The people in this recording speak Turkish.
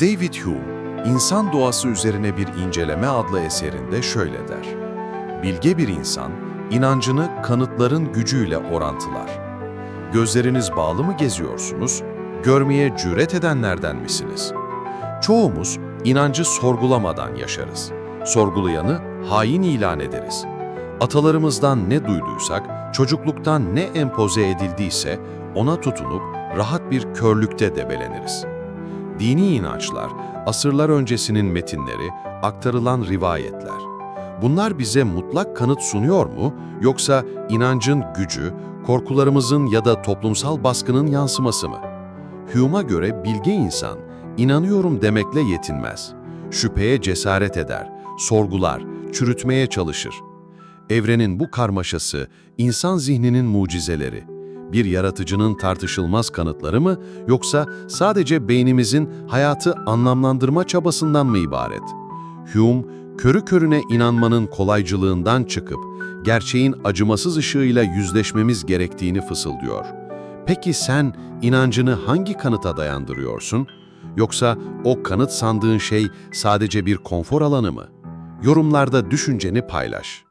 David Hume, İnsan Doğası Üzerine Bir İnceleme adlı eserinde şöyle der. Bilge bir insan, inancını kanıtların gücüyle orantılar. Gözleriniz bağlı mı geziyorsunuz, görmeye cüret edenlerden misiniz? Çoğumuz inancı sorgulamadan yaşarız. Sorgulayanı hain ilan ederiz. Atalarımızdan ne duyduysak, çocukluktan ne empoze edildiyse ona tutunup rahat bir körlükte debeleniriz. Dini inançlar, asırlar öncesinin metinleri, aktarılan rivayetler. Bunlar bize mutlak kanıt sunuyor mu, yoksa inancın gücü, korkularımızın ya da toplumsal baskının yansıması mı? Hume'a göre bilge insan, inanıyorum demekle yetinmez. Şüpheye cesaret eder, sorgular, çürütmeye çalışır. Evrenin bu karmaşası, insan zihninin mucizeleri, bir yaratıcının tartışılmaz kanıtları mı, yoksa sadece beynimizin hayatı anlamlandırma çabasından mı ibaret? Hume, körü körüne inanmanın kolaycılığından çıkıp, gerçeğin acımasız ışığıyla yüzleşmemiz gerektiğini fısıldıyor. Peki sen inancını hangi kanıta dayandırıyorsun? Yoksa o kanıt sandığın şey sadece bir konfor alanı mı? Yorumlarda düşünceni paylaş.